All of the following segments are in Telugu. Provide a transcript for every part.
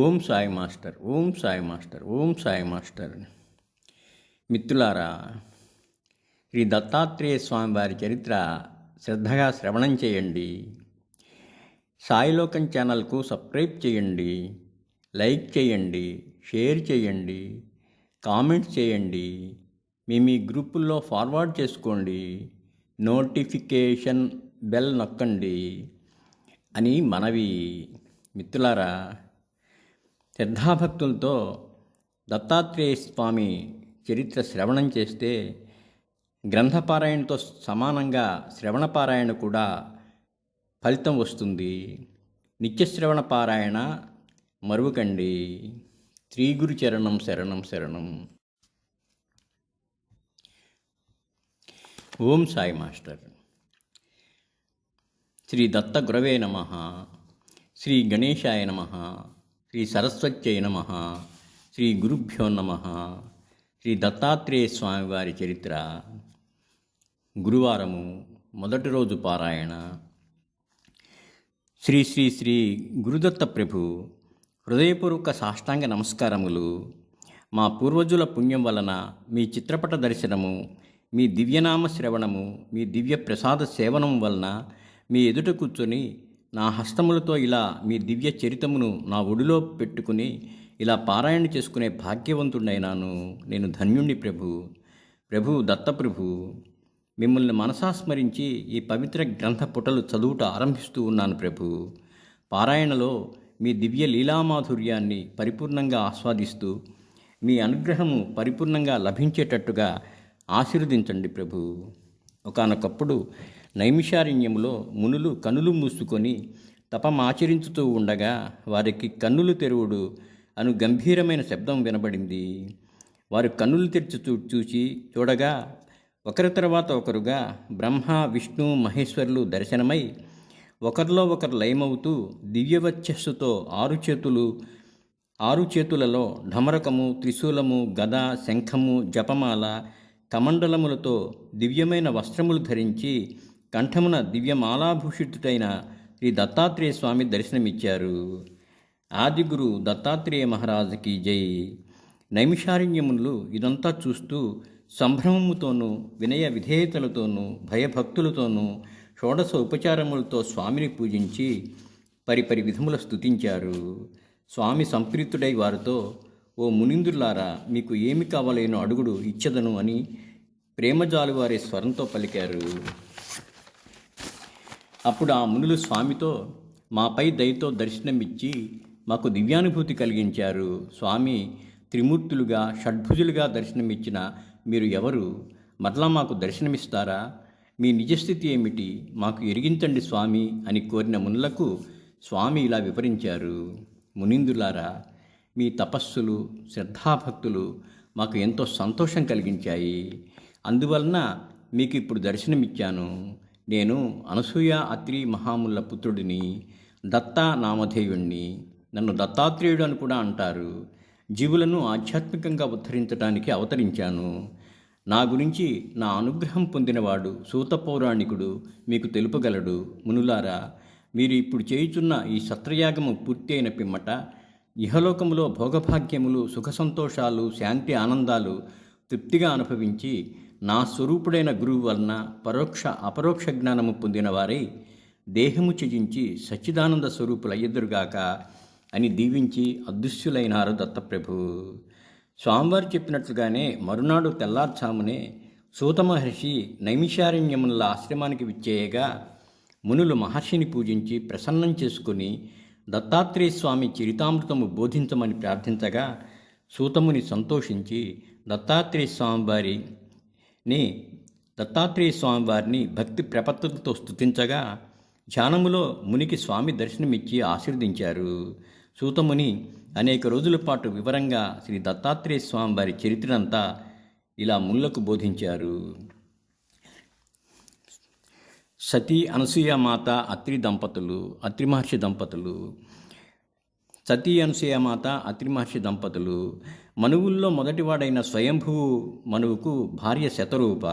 Om Sai master Om Sai master Om Sai master. మిత్రులారా శ్రీ దత్తాత్రేయ స్వామి వారి చరిత్ర శ్రద్ధగా శ్రవణం చేయండి. సాయిలోకం ఛానల్కు సబ్స్క్రైబ్ చేయండి లైక్ చేయండి షేర్ చేయండి కామెంట్స్ చేయండి. మీ మీ గ్రూపుల్లో ఫార్వర్డ్ చేసుకోండి. నోటిఫికేషన్ బెల్ నొక్కండి అని మనవి. మిత్రులారా శ్రద్ధాభక్తులతో దత్తాత్రేయ స్వామి చరిత్ర శ్రవణం చేస్తే గ్రంథపారాయణతో సమానంగా శ్రవణపారాయణ కూడా ఫలితం వస్తుంది. నిత్యశ్రవణ పారాయణ మరువకండి. త్రిగురు చరణం శరణం శరణం. ఓం సాయి మాస్టర్. శ్రీ దత్త గురవే నమ. శ్రీ గణేశాయ నమ. శ్రీ సరస్వత్యై నమ. శ్రీ గురుభ్యో నమ. శ్రీ దత్తాత్రేయ స్వామి వారి చరిత్ర. గురువారము మొదటి రోజు పారాయణ. శ్రీ శ్రీ శ్రీ గురుదత్త ప్రభు హృదయపూర్వక సాష్టాంగ నమస్కారములు. మా పూర్వజుల పుణ్యం వలన మీ చిత్రపట దర్శనము మీ దివ్యనామ శ్రవణము మీ దివ్య ప్రసాద సేవనం వలన మీ ఎదుట కూర్చొని నా హస్తములతో ఇలా మీ దివ్య చరితమును నా ఒడిలో పెట్టుకుని ఇలా పారాయణ చేసుకునే భాగ్యవంతుడైనాను. నేను ధన్యుణ్ణి ప్రభు. ప్రభు దత్తప్రభు. మిమ్మల్ని మనసా స్మరించి ఈ పవిత్ర గ్రంథ పుటలు చదువుట ఆరంభిస్తూ ఉన్నాను ప్రభు. పారాయణలో మీ దివ్య లీలామాధుర్యాన్ని పరిపూర్ణంగా ఆస్వాదిస్తూ మీ అనుగ్రహము పరిపూర్ణంగా లభించేటట్టుగా ఆశీర్వదించండి ప్రభు. ఒకానొకప్పుడు నైమిషారణ్యములో మునులు కనులు మూసుకొని తపమాచరించుతూ ఉండగా వారికి కన్నులు తెరువుడు అను గంభీరమైన శబ్దం వినబడింది. వారు కన్నులు తెరిచి చూ చూసి చూడగా ఒకరి తర్వాత ఒకరుగా బ్రహ్మ విష్ణు మహేశ్వరులు దర్శనమై ఒకరిలో ఒకరు లయమవుతూ దివ్యవచ్చస్సుతో ఆరు చేతులు ఆరు చేతులలో ఢమరకము త్రిశూలము గద శంఖము జపమాల కమండలములతో దివ్యమైన వస్త్రములు ధరించి కంఠమున దివ్యమాలాభూషితుడైన శ్రీ దత్తాత్రేయ స్వామి దర్శనమిచ్చారు. ఆదిగురు దత్తాత్రేయ మహారాజుకి జై. నైమిషారణ్యములు ఇదంతా చూస్తూ సంభ్రమముతోనూ వినయ విధేయతలతోనూ భయభక్తులతోనూ షోడశ ఉపచారములతో స్వామిని పూజించి పరిపరి విధముల స్తుతించారు. స్వామి సంప్రీతుడై వారితో ఓ మునిందులారా మీకు ఏమి కావాలేనో అడుగుడు ఇచ్చదను అని ప్రేమజాలు వారి స్వరంతో పలికారు. అప్పుడు ఆ మునులు స్వామితో మాపై దయతో దర్శనమిచ్చి మాకు దివ్యానుభూతి కలిగించారు. స్వామి త్రిమూర్తులుగా షడ్భుజులుగా దర్శనమిచ్చిన మీరు ఎవరు? మరలా మాకు దర్శనమిస్తారా? మీ నిజస్థితి ఏమిటి? మాకు ఎరిగించండి స్వామి అని కోరిన మునులకు స్వామి ఇలా వివరించారు. మునిందులారా మీ తపస్సులు శ్రద్ధాభక్తులు మాకు ఎంతో సంతోషం కలిగించాయి. అందువలన మీకు ఇప్పుడు దర్శనమిచ్చాను. నేను అనసూయ అత్రి మహాముల పుత్రుడిని దత్తా నామధేయుణ్ణి నన్ను దత్తాత్రేయుడు అని కూడా అంటారు. జీవులను ఆధ్యాత్మికంగా ఉద్ధరించడానికి అవతరించాను. నా గురించి నా అనుగ్రహం పొందినవాడు సూత పౌరాణికుడు మీకు తెలుపగలడు. మునులారా మీరు ఇప్పుడు చేయుచున్న ఈ సత్రయాగము పూర్తి అయిన పిమ్మట ఇహలోకములో భోగభాగ్యములు సుఖ సంతోషాలు శాంతి ఆనందాలు తృప్తిగా అనుభవించి నా స్వరూపుడైన గురువు వలన పరోక్ష అపరోక్ష జ్ఞానము పొందిన వారై దేహము త్యజించి సచ్చిదానంద స్వరూపులయ్యదురుగాక అని దీవించి అదృశ్యులైనారు దత్తప్రభు. స్వామివారు చెప్పినట్లుగానే మరునాడు తెల్లార్చామునే సూత మహర్షి నైమిషారణ్యముల ఆశ్రమానికి విచ్చేయగా మునులు మహర్షిని పూజించి ప్రసన్నం చేసుకుని దత్తాత్రేయ స్వామి చరితామృతము బోధించమని ప్రార్థించగా సూతముని సంతోషించి దత్తాత్రేయ స్వామివారి నే దత్తాత్రేయ స్వామి వారిని భక్తి ప్రపత్తులతో స్తుతించగా ధ్యానములో మునికి స్వామి దర్శనమిచ్చి ఆశీర్వదించారు. సూతముని అనేక రోజుల పాటు వివరంగా శ్రీ దత్తాత్రేయ స్వామి వారి చరిత్రంతా ఇలా ముళ్ళకు బోధించారు. సతీ అనసూయ మాత అత్రి దంపతులు అత్రి మహర్షి దంపతులు సతీ అనసూయ మాత అత్రి మహర్షి దంపతులు. మనువుల్లో మొదటివాడైన స్వయంభువు మనువుకు భార్య శతరూప.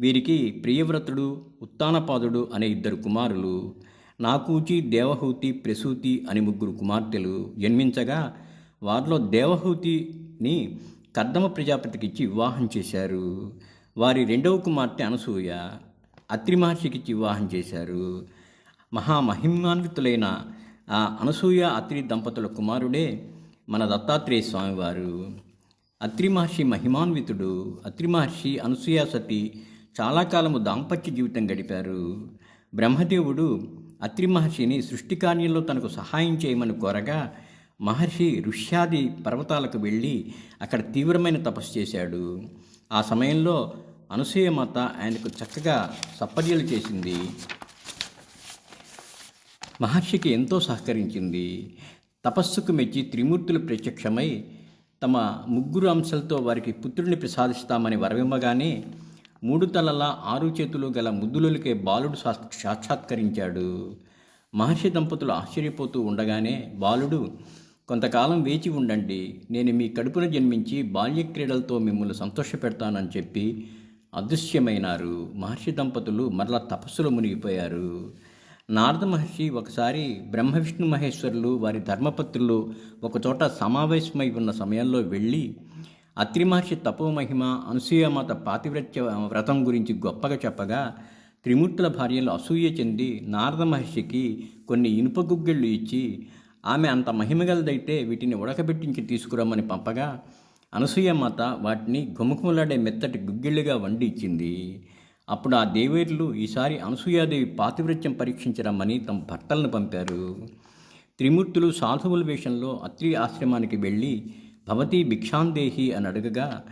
వీరికి ప్రియవ్రతుడు ఉత్తానపాదుడు అనే ఇద్దరు కుమారులు. నాకూచి దేవహూతి ప్రసూతి అని ముగ్గురు కుమార్తెలు జన్మించగా వారిలో దేవహూతిని కర్దమ ప్రజాపతికిచ్చి వివాహం చేశారు. వారి రెండవ కుమార్తె అనసూయ అత్రి మహర్షికిచ్చి వివాహం చేశారు. మహామహిమాన్వితులైన ఆ అనసూయ అత్రి దంపతుల కుమారుడే మన దత్తాత్రేయ స్వామివారు. అత్రి మహర్షి మహిమాన్వితుడు అత్రి మహర్షి అనసూయ సతి చాలా కాలము దాంపత్య జీవితం గడిపారు. బ్రహ్మదేవుడు అత్రి మహర్షిని సృష్టి కార్యంలో తనకు సహాయం చేయమని కోరగా మహర్షి ఋష్యాది పర్వతాలకు వెళ్ళి అక్కడ తీవ్రమైన తపస్సు చేశాడు. ఆ సమయంలో అనసూయ మాత ఆయనకు చక్కగా సపర్యలు చేసింది. మహర్షికి ఎంతో సహకరించింది. తపస్సుకు మెచ్చి త్రిమూర్తులు ప్రత్యక్షమై తమ ముగ్గురు అంశాలతో వారికి పుత్రుడిని ప్రసాదిస్తామని వరవిమ్మగానే మూడు తలల ఆరు చేతులు గల ముద్దులకే బాలుడు సాక్షాత్కరించాడు. మహర్షి దంపతులు ఆశ్చర్యపోతూ ఉండగానే బాలుడు కొంతకాలం వేచి ఉండండి నేను మీ కడుపున జన్మించి బాల్య క్రీడలతో మిమ్మల్ని సంతోషపెడతానని చెప్పి అదృశ్యమైనారు. మహర్షి దంపతులు మరలా తపస్సులో మునిగిపోయారు. నారద మహర్షి ఒకసారి బ్రహ్మ విష్ణు మహేశ్వరులు వారి ధర్మపత్రులు ఒకచోట సమావేశమై ఉన్న సమయంలో వెళ్ళి అత్రి మహర్షి తపోమహిమ అనసూయమాత పాతివ్రత్య వ్రతం గురించి గొప్పగా చెప్పగా త్రిమూర్తుల భార్యలు అసూయ చెంది నారద మహర్షికి కొన్ని ఇనుప గుగ్గిళ్ళు ఇచ్చి ఆమె అంత మహిమగలదైతే వీటిని ఉడకబెట్టించి తీసుకురమ్మని పంపగా అనసూయమాత వాటిని గుమకుమలాడే మెత్తటి గుగ్గిళ్ళుగా వండి ఇచ్చింది. అప్పుడు ఆ దేవేరులు ఈసారి అనసూయాదేవి పాతివృత్యం పరీక్షించరమ్మని తమ భర్తలను పంపారు. త్రిమూర్తులు సాధువుల వేషంలో అత్రి ఆశ్రమానికి వెళ్ళి భవతి భిక్షాందేహి అని అడగగా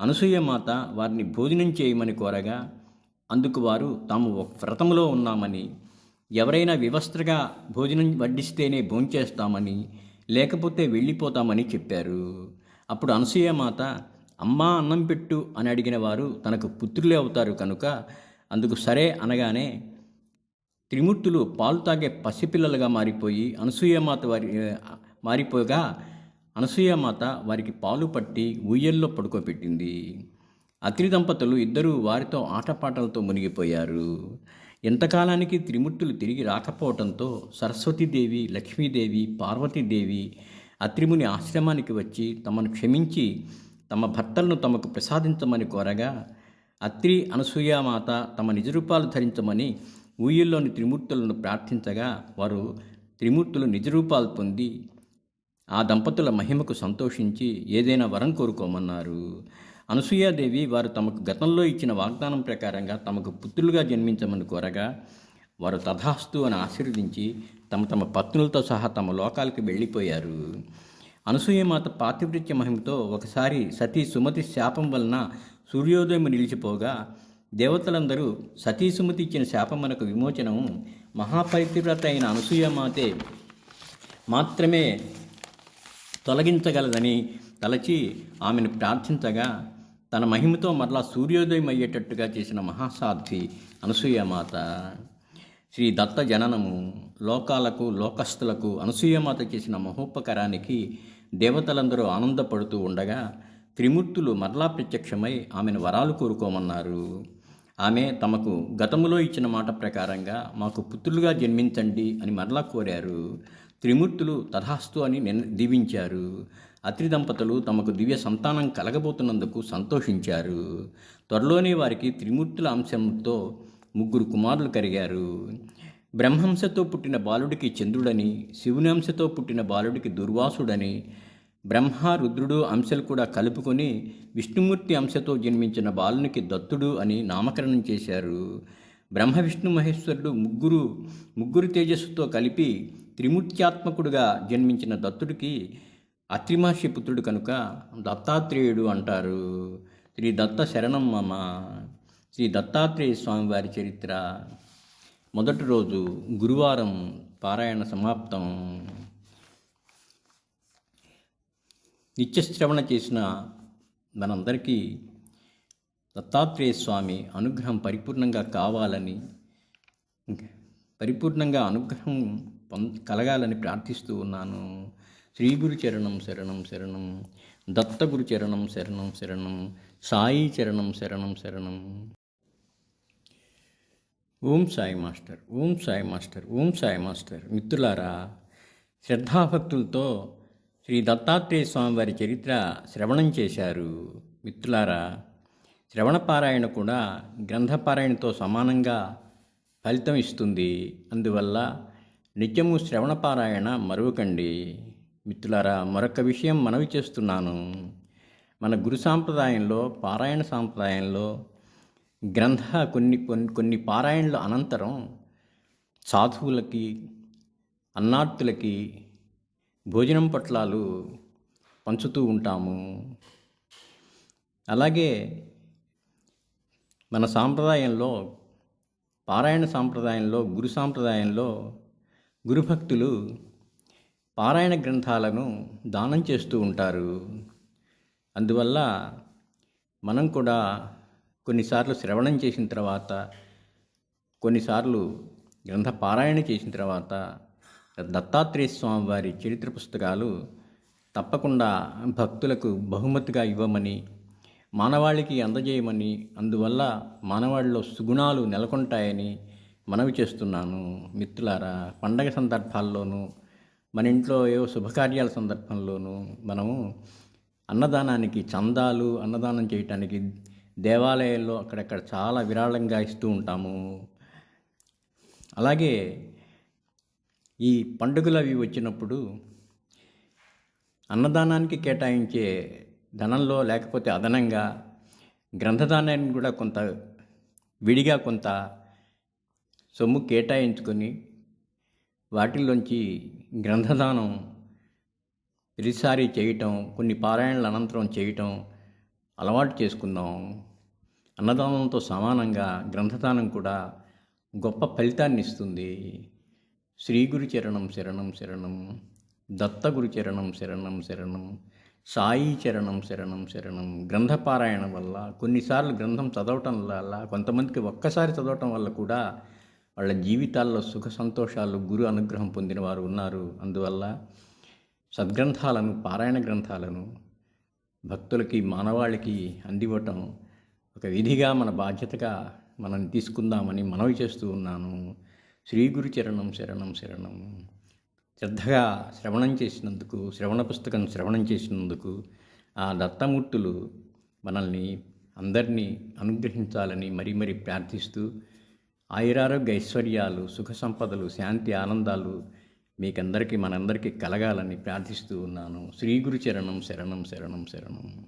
అనసూయ మాత వారిని భోజనం చేయమని కోరగా అందుకు వారు తాము ఒక ఉన్నామని ఎవరైనా వివస్త్రగా భోజనం వడ్డిస్తేనే భోంచేస్తామని లేకపోతే వెళ్ళిపోతామని చెప్పారు. అప్పుడు అనసూయ మాత అమ్మా అన్నం పెట్టు అని అడిగిన వారు తనకు పుత్రులే అవుతారు కనుక అందుకు సరే అనగానే త్రిమూర్తులు పాలు తాగే పసిపిల్లలుగా మారిపోయి అనసూయమాత వారి మారిపోగా అనసూయమాత వారికి పాలు పట్టి ఊయల్లో పడుకోబెట్టింది. అత్రి దంపతులు ఇద్దరూ వారితో ఆటపాటలతో మునిగిపోయారు. ఎంతకాలానికి త్రిమూర్తులు తిరిగి రాకపోవడంతో సరస్వతీదేవి లక్ష్మీదేవి పార్వతీదేవి అత్రిముని ఆశ్రమానికి వచ్చి తమను క్షమించి తమ భర్తలను తమకు ప్రసాదించమని కోరగా అత్రి అనసూయామాత తమ నిజరూపాలు ధరించమని ఊయిల్లోని త్రిమూర్తులను ప్రార్థించగా వారు త్రిమూర్తులు నిజరూపాలు పొంది ఆ దంపతుల మహిమకు సంతోషించి ఏదైనా వరం కోరుకోమన్నారు. అనసూయాదేవి వారు తమకు గతంలో ఇచ్చిన వాగ్దానం ప్రకారంగా తమకు పుత్రులుగా జన్మించమని కోరగా వారు తథాస్తు అని ఆశీర్వదించి తమ తమ పత్నులతో సహా తమ లోకాలకు వెళ్ళిపోయారు. అనసూయమాత పాతివృత్య మహిమతో ఒకసారి సతీ సుమతి శాపం వలన సూర్యోదయం నిలిచిపోగా దేవతలందరూ సతీ సుమతి ఇచ్చిన శాపమునకు విమోచనము మహాపరితివ్రత అయిన అనసూయమాతే మాత్రమే తొలగించగలదని తలచి ఆమెను ప్రార్థించగా తన మహిమతో మరలా సూర్యోదయం అయ్యేటట్టుగా చేసిన మహాసాధ్వి అనసూయమాత. శ్రీ దత్త జననము లోకాలకు లోకస్తులకు అనసూయమాత చేసిన మహోపకరానికి దేవతలందరూ ఆనందపడుతూ ఉండగా త్రిమూర్తులు మరలా ప్రత్యక్షమై ఆమెను వరాలు కోరుకోమన్నారు. ఆమె తమకు గతములో ఇచ్చిన మాట ప్రకారంగా మాకు పుత్రులుగా జన్మించండి అని మరలా కోరారు. త్రిమూర్తులు తథాస్తు అని నిన్ దీవించారు. అత్రి దంపతులు తమకు దివ్య సంతానం కలగబోతున్నందుకు సంతోషించారు. త్వరలోనే వారికి త్రిమూర్తుల అంశంతో ముగ్గురు కుమారులు కలిగారు. బ్రహ్మంశతో పుట్టిన బాలుడికి చంద్రుడని శివుని అంశతో పుట్టిన బాలుడికి దుర్వాసుడని బ్రహ్మ రుద్రుడు అంశలు కూడా కలుపుకొని విష్ణుమూర్తి అంశతో జన్మించిన బాలునికి దత్తుడు అని నామకరణం చేశారు. బ్రహ్మ విష్ణు మహేశ్వరుడు ముగ్గురు ముగ్గురు తేజస్సుతో కలిపి త్రిమూర్త్యాత్మకుడుగా జన్మించిన దత్తుడికి అత్రిమహర్షి పుత్రుడు కనుక దత్తాత్రేయుడు అంటారు. శ్రీ దత్త శరణం మామ. శ్రీ దత్తాత్రేయ స్వామివారి చరిత్ర. మొదటి రోజు గురువారం పారాయణ సమాప్తం. నిత్యశ్రవణ చేసిన మనందరికీ దత్తాత్రేయ స్వామి అనుగ్రహం పరిపూర్ణంగా కావాలని పరిపూర్ణంగా అనుగ్రహం పొంద కలగాలని ప్రార్థిస్తూ ఉన్నాను. శ్రీ గురు చరణం శరణం శరణం దత్తగురు చరణం శరణం శరణం సాయి చరణం శరణం శరణం. Om Sai master Om Sai master Om Sai master. మిత్రులారా శ్రద్ధాభక్తులతో శ్రీ దత్తాత్రేయ స్వామి వారి చరిత్ర శ్రవణం చేశారు. మిత్రులారా శ్రవణ పారాయణ కూడా గ్రంథపారాయణతో సమానంగా ఫలితం ఇస్తుంది. అందువల్ల నిత్యము శ్రవణ పారాయణ మరువకండి. మిత్రులారా మరొక విషయం మనవి చేస్తున్నాను. మన గురు సాంప్రదాయంలో పారాయణ సాంప్రదాయంలో గ్రంథ కొన్ని కొన్ని కొన్ని పారాయణల అనంతరం సాధువులకి అన్నార్తులకి భోజనం పట్లాలు పంచుతూ ఉంటాము. అలాగే మన సాంప్రదాయంలో పారాయణ సాంప్రదాయంలో గురు సాంప్రదాయంలో గురుభక్తులు పారాయణ గ్రంథాలను దానం చేస్తూ ఉంటారు. అందువల్ల మనం కూడా కొన్నిసార్లు శ్రవణం చేసిన తర్వాత కొన్నిసార్లు గ్రంథ పారాయణ చేసిన తర్వాత దత్తాత్రేయ స్వామి వారి చరిత్ర పుస్తకాలు తప్పకుండా భక్తులకు బహుమతిగా ఇవ్వమని మానవాళికి అందజేయమని అందువల్ల మానవాళిలో సుగుణాలు నెలకొంటాయని మనవి చేస్తున్నాను. మిత్రులారా పండగ సందర్భాల్లోనూ మన ఇంట్లో ఏవో శుభకార్యాల సందర్భంలోనూ మనము అన్నదానానికి చందాలు అన్నదానం చేయటానికి దేవాలయాల్లో అక్కడక్కడ చాలా విరాళంగా ఇస్తూ ఉంటాము. అలాగే ఈ పండుగలు అవి వచ్చినప్పుడు అన్నదానానికి కేటాయించే ధనంలో లేకపోతే అదనంగా గ్రంథదానాన్ని కూడా కొంత విడిగా కొంత సొమ్ము కేటాయించుకొని వాటిల్లోంచి గ్రంథదానం ప్రతిసారి చేయటం కొన్ని పారాయణల అనంతరం చేయటం అలవాటు చేసుకుందాం. అన్నదానంతో సమానంగా గ్రంథదానం కూడా గొప్ప ఫలితాన్ని ఇస్తుంది. శ్రీ గురు చరణం శరణం శరణం దత్తగురు చరణం శరణం శరణం సాయి చరణం శరణం శరణం. గ్రంథపారాయణ వల్ల కొన్నిసార్లు గ్రంథం చదవటం వల్ల కొంతమందికి ఒక్కసారి చదవటం వల్ల కూడా వాళ్ళ జీవితాల్లో సుఖ సంతోషాలు గురు అనుగ్రహం పొందిన వారు ఉన్నారు. అందువల్ల సద్గ్రంథాలను పారాయణ గ్రంథాలను భక్తులకి మానవాళికి అందివ్వటం ఒక విధిగా మన బాధ్యతగా మనం తీసుకుందామని మనవి చేస్తూ ఉన్నాను. శ్రీ గురు చరణం శరణం శరణం. శ్రద్ధగా శ్రవణం చేసినందుకు శ్రవణ పుస్తకం శ్రవణం చేసినందుకు ఆ దత్తమూర్తులు మనల్ని అందరినీ అనుగ్రహించాలని మరీ మరీ ప్రార్థిస్తూ ఆయురారోగ్య ఐశ్వర్యాలు సుఖ సంపదలు శాంతి ఆనందాలు మీకందరికీ మనందరికీ కలగాలని ప్రార్థిస్తూ ఉన్నాను. శ్రీ గురు చరణం శరణం శరణం శరణం.